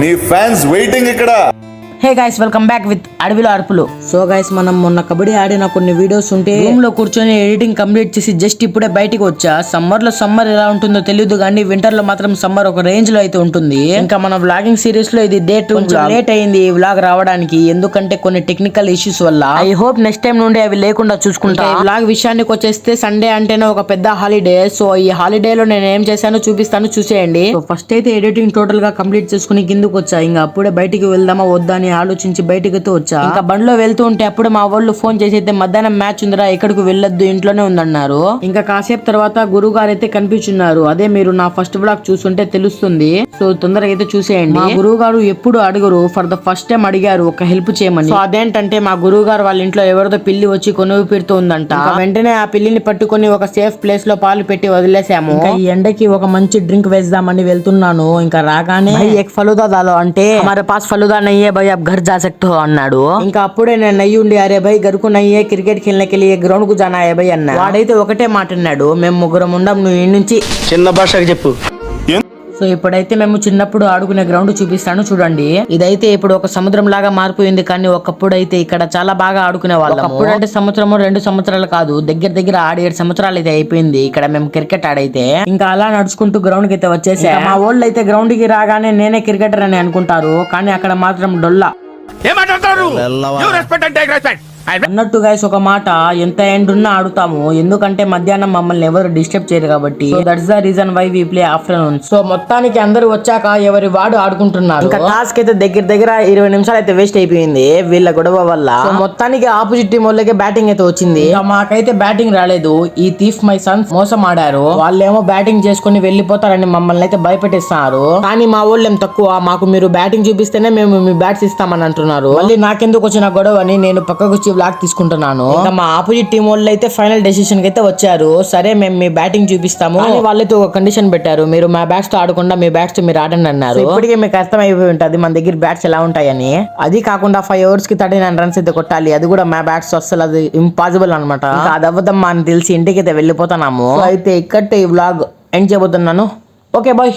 నీ fans waiting ఇక్కడ. Hey guys welcome back with అడవిలో అరుపులు సో గైస్ మనం మొన్న కబడ్డీ ఆడిన కొన్ని వీడియోస్ ఉంటే రూమ్లో కూర్చొని ఎడిటింగ్ కంప్లీట్ చేసి జస్ట్ ఇప్పుడే బయటికి వచ్చా. సమ్మర్లో సమ్మర్ ఎలా ఉంటుందో తెలియదు కానీ వింటర్లో మాత్రం సమ్మర్ ఒక రేంజ్లో అయితే ఉంటుంది. ఇంకా మన వ్లాగింగ్ సిరీస్లో ఇది డేట్ లేట్ అయింది ఈ వ్లాగ్ రావడానికి. ఎందుకంటే కొన్ని టెక్నికల్ ఇష్యూస్ వల్ల ఐ హోప్ నెక్స్ట్ టైం నుండి అవి లేకుండా చూసుకుంటా. వ్లాగ్ విషయానికి వచ్చేస్తే సండే అంటేనే ఒక పెద్ద హాలిడే సో ఈ హాలిడే లో నేను ఏం చేశానో చూపిస్తాను చూసేయండి. ఫస్ట్ అయితే ఎడిటింగ్ టోటల్గా కంప్లీట్ చేసుకుని కిందకు వచ్చా. ఇంకా అప్పుడే బయటికి వెళ్దామా వద్దా అని అని ఆలోచించి బయటకు వచ్చా. ఇంకా బండిలో వెళ్తూ ఉంటే అప్పుడు మా వాళ్ళు ఫోన్ చేసి అయితే మధ్యాహ్నం మ్యాచ్ ఉందిరా ఎక్కడికి వెళ్ళొద్దు ఇంట్లోనే ఉందన్నారు. ఇంకా కాసేపు తర్వాత గురువు గారు అయితే కనిపించున్నారు. అదే మీరు నా ఫస్ట్ బ్లాగ్ చూస్తుంటే తెలుస్తుంది. సో తొందరగా అయితే చూసేయండి. గురువు గారు ఎప్పుడు అడుగురు ఫర్ ద ఫస్ట్ టైం అడిగారు ఒక హెల్ప్ చేయమని. సో అదేంటంటే మా గురువు గారు వాళ్ళ ఇంట్లో ఎవరిదో పిల్లి వచ్చి కొనువు పెడుతూ ఉందంట వెంటనే ఆ పిల్లిని పట్టుకుని ఒక సేఫ్ ప్లేస్లో పాలు పెట్టి వదిలేసాము. ఈ ఎండకి ఒక మంచి డ్రింక్ వేద్దామని వెళ్తున్నాను. ఇంకా రాగానే ఎక్ ఫలుదా దాలో అంటే మరి పాస్ ఫలుదా నయ్యే భయ भाई आप घर जा सकते हो అన్నాడు ఇంకా అప్పుడే నేను నయ్యి ఉండి అరే భయ్ గరుకు నయ్యే క్రికెట్ ఖేల్నకి వెళ్ళి గ్రౌండ్ కు జానా ఏ భయ్ అన్నా వాడైతే ఒకటే మాట అన్నాడు మేము ముగ్గురం ఉండం నువ్వు ఈ నుంచి చిన్న భాషకు చెప్పు సో ఇప్పుడైతే మేము చిన్నప్పుడు ఆడుకునే గ్రౌండ్ చూపిస్తాను చూడండి. ఇదైతే ఇప్పుడు ఒక సముద్రం లాగా మారిపోయింది కానీ ఒకప్పుడు అయితే ఇక్కడ చాలా బాగా ఆడుకునే వాళ్ళం అప్పుడు అంటే సంవత్సరము రెండు సంవత్సరాలు కాదు దగ్గర దగ్గర ఆరు ఏడు సంవత్సరాలు అయితే అయిపోయింది. ఇక్కడ మేము క్రికెట్ ఆడైతే. ఇంకా అలా నడుచుకుంటూ గ్రౌండ్కి అయితే వచ్చేసా. మా వాళ్ళు అయితే గ్రౌండ్కి రాగానే నేనే క్రికెటర్ అని అనుకుంటారు కానీ అక్కడ మాత్రం డొల్లా. ఏం అన్నట్టు గైస్ ఒక మాట ఎంత ఎండ్ ఉన్నా ఆడుతాము. ఎందుకంటే మధ్యాహ్నం మమ్మల్ని ఎవరు డిస్టర్బ్ చేయరు కాబట్టి. That's the reason why we play afternoon so మొత్తానికి అందరూ వచ్చాక ఎవరి వాడు ఆడుకుంటున్నారు? ఇంకా టాస్క్ అయితే దగ్గర దగ్గర ఇరవై నిమిషాలు అయితే వేస్ట్ అయిపోయింది వీళ్ళ గొడవ వల్ల. మొత్తానికి ఆపోజిట్ టీం వాళ్ళకి బ్యాటింగ్ అయితే వచ్చింది. మాకైతే బ్యాటింగ్ రాలేదు. ఈ తీఫ్ మై సన్స్ మోసం ఆడారు వాళ్ళేమో బ్యాటింగ్ చేసుకుని వెళ్ళిపోతారని మమ్మల్ని అయితే భయపెట్టిస్తున్నారు. కానీ మా వాళ్ళు ఏం తక్కువ. మాకు మీరు బ్యాటింగ్ చూపిస్తేనే మేము మీ బ్యాట్స్ ఇస్తామని అంటున్నారు. మళ్ళీ నాకెందుకు వచ్చిన గొడవ అని నేను పక్కకు వచ్చి బ్లాక్ తీసుకుంటున్నాను. మా ఆపోజిట్ టీం వాళ్ళు అయితే ఫైనల్ డెసిషన్ అయితే వచ్చారు. సరే మేము మీ బ్యాటింగ్ చూపిస్తాము. వాళ్ళైతే ఒక కండిషన్ పెట్టారు. మీరు మా బ్యాట్స్తో ఆడకుండా మీ బ్యాట్స్తో మీరు ఆడండి అన్నారు. ఇప్పటికే మీకు అర్థం అయిపోయి ఉంటుంది మన దగ్గర బ్యాట్స్ ఎలా ఉంటాయని. అది కాకుండా ఫైవ్ ఓవర్స్కి థర్టీ నైన్ రన్స్ అయితే కొట్టాలి. అది కూడా మా బ్యాట్స్ అసలు అది ఇంపాసిబుల్ అనమాట అది అవ్వదమ్మా అని తెలిసి ఇంటికి అయితే వెళ్ళిపోతున్నాము అయితే ఇక్కడే ఈ వ్లాగ్ ఎండ్ చేయబోతున్నాను. Okay bye